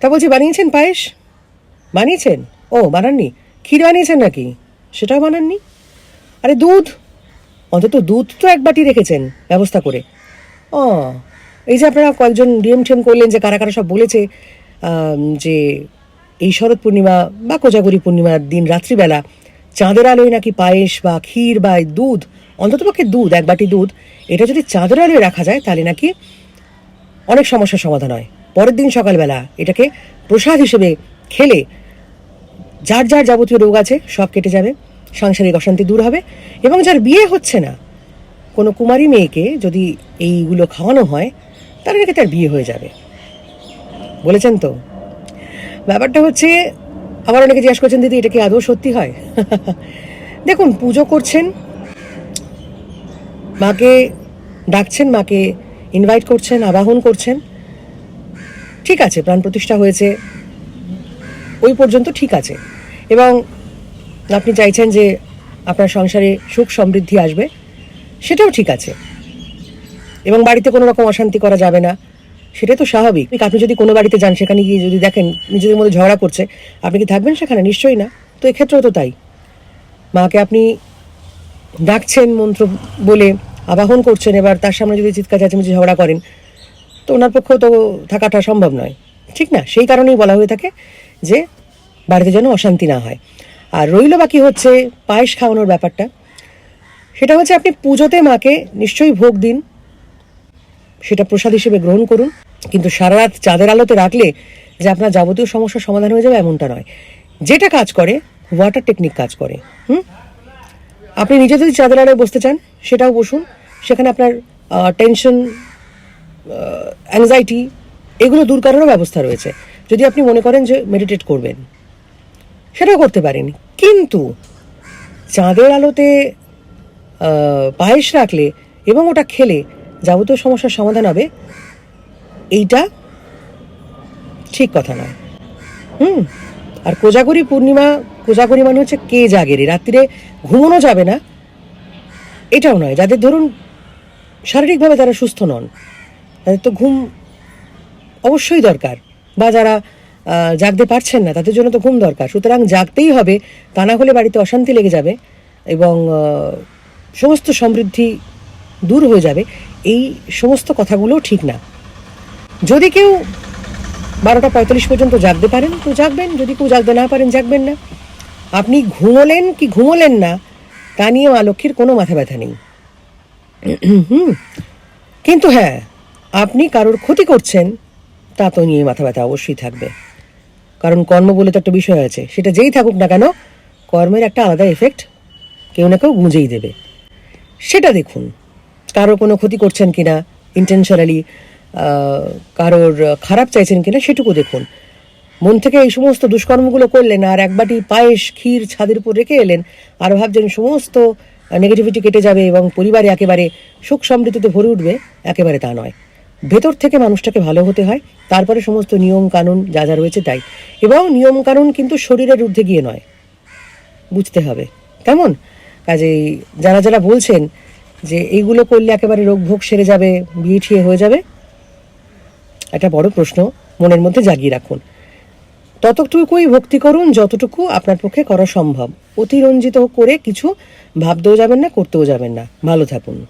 তা বলছি, বানিয়েছেন পায়েস? বানিয়েছেন? ও, বানাননি। ক্ষীর বানিয়েছেন নাকি? সেটাও বানাননি? আরে দুধ? অন্তত দুধ তো এক বাটি রেখেছেন, ব্যবস্থা করে। ও, এই যে আপনারা কয়েকজন ডিএম টিএম করলেন যে কারা কারা সব বলেছে যে এই শরৎ পূর্ণিমা বা কোজাগরি পূর্ণিমার দিন রাত্রিবেলা চাঁদের আলোয় নাকি পায়েস বা ক্ষীর বা দুধ, অন্ততপক্ষে দুধ, এক বাটি দুধ, এটা যদি চাঁদের আলোয় রাখা যায় তাহলে নাকি অনেক সমস্যার সমাধান হয়। পরের দিন সকালবেলা এটাকে প্রসাদ হিসেবে খেলে যার যার যাবতীয় রোগ আছে সব কেটে যাবে, সাংসারিক অশান্তি দূর হবে এবং যার বিয়ে হচ্ছে না, কোনো কুমারী মেয়েকে যদি এইগুলো খাওয়ানো হয় তাহলে নাকি তার বিয়ে হয়ে যাবে। বলেছেন তো? ব্যাপারটা হচ্ছে, আবার অনেকে জিজ্ঞাসা করছেন, দিদি, এটা কি আদৌ সত্যি হয়? দেখুন, পুজো করছেন, মাকে ডাকছেন, মাকে ইনভাইট করছেন, আবাহন করছেন ঠিক আছে, প্রাণ প্রতিষ্ঠা হয়েছে। ওই পর্যন্ত ঠিক আছে। এবং আপনি চাইছেন যে আপনার সংসারে সুখ সমৃদ্ধি আসবে, সেটাও ঠিক আছে। এবং বাড়িতে কোনো রকম অশান্তি করা যাবে না সেটাই তো স্বাভাবিক। আপনি যদি কোনো বাড়িতে যান, সেখানে গিয়ে যদি দেখেন নিজেদের মধ্যে ঝগড়া করছে, আপনি কি থাকবেন সেখানে? নিশ্চয়ই না। তো এক্ষেত্রেও তো তাই। মাকে আপনি ডাকছেন মন্ত্র বলে আবাহন করছেন, এবার তার সামনে যদি চিৎকার চেঁচামেচি ঝগড়া করেন তো ওনার পক্ষেও তো থাকাটা সম্ভব নয়। ঠিক না? সেই কারণেই বলা হয়ে থাকে যে বাড়িতে যেন অশান্তি না হয়। আর রইল বাকি হচ্ছে পায়েস খাওয়ানোর ব্যাপারটা। সেটা হচ্ছে আপনি পুজোতে মাকে নিশ্চয়ই ভোগ দিন। সেটা প্রসাদ হিসেবে গ্রহণ করুন। কিন্তু সারা রাত চাঁদের আলোতে রাখলে যে আপনার যাবতীয় সমস্যার সমাধান হয়ে যাবে এমনটা নয়। যেটা কাজ করে ওয়াটার টেকনিক কাজ করে। হুম? আপনি নিজে যদি চাঁদের আলোয় বসতে চান, সেটাও বসুন। সেখানে আপনার টেনশন অ্যাংজাইটি এগুলো দূর করারও ব্যবস্থা রয়েছে। যদি আপনি মনে করেন যে মেডিটেট করবেন, সেটাও করতে পারেন। কিন্তু চাঁদের আলোতে পায়েস রাখলে এবং ওটা খেলে যাবতীয় সমস্যার সমাধান হবে, এইটা ঠিক কথা নয়। হুম? আর কোজাগরি পূর্ণিমা, কোজাগরি মানে হচ্ছে কে জাগেরে? রাত্রিরে ঘুমানো যাবে না, এটাও নয়। যাদের ধরুন, শারীরিকভাবে তারা সুস্থ নন তাদের তো ঘুম অবশ্যই দরকার। বা যারা জাগতে পারছেন না, তাদের জন্য তো ঘুম দরকার। সুতরাং জাগতেই হবে, তা না হলে বাড়িতে অশান্তি লেগে যাবে এবং সমস্ত সমৃদ্ধি দূর হয়ে যাবে। এই সমস্ত কথাগুলোও ঠিক না। যদি কেউ বারোটা পঁয়তাল্লিশ পর্যন্ত জাগতে পারেন, তো জাগবেন। যদি কেউ জাগতে না পারেন, জাগবেন না। আপনি ঘুমোলেন কি ঘুমোলেন না, তা নিয়ে মা লক্ষ্মীর কোনো মাথা ব্যথা নেই। হুম। কিন্তু হ্যাঁ কারোর ক্ষতি করছেন, তা তো নিয়ে মাথা ব্যথা অবশ্যই থাকবে। কারণ কর্ম বলে তো একটা বিষয় আছে, সেটা যেই থাকুক না কেন, কর্মের একটা আলাদা এফেক্ট কেউ না কেউ গুঁজেই দেবে। সেটা দেখুন কারোর কোনো ক্ষতি করছেন কি না ইন্টেনশনালি কারোর খারাপ চাইছেন কিনা, সেটুকু দেখুন। মন থেকে এই সমস্ত দুষ্কর্মগুলো করলেন, আর এক বাটি পায়েস ক্ষীর ছাদের উপর রেখে এলেন, আর ভাবছেন সমস্ত নেগেটিভিটি কেটে যাবে এবং পরিবারে একেবারে সুখ সমৃদ্ধিতে ভরে উঠবে, একেবারে তা নয়। ভেতর থেকে মানুষটাকে ভালো হতে হয়, তারপরে সমস্ত নিয়ম কানুন যা যা রয়েছে তাই। এবং নিয়ম কানুন কিন্তু শরীরের ঊর্ধ্বে গিয়ে নয়। বুঝতে হবে। কেমন? কাজেই যারা যারা বলছেন যে এইগুলো করলে একেবারে রোগ ভোগ সেরে যাবে, বিয়ে ঠিয়ে হয়ে যাবে, একটা বড় প্রশ্ন মনের মধ্যে জাগিয়ে রাখুন। ততটুকুই ভক্তি করুন যতটুকু আপনার পক্ষে করা সম্ভব। অতিরঞ্জিত করে কিছু ভাবতেও যাবেন না, করতেও যাবেন না। ভালো থাকুন।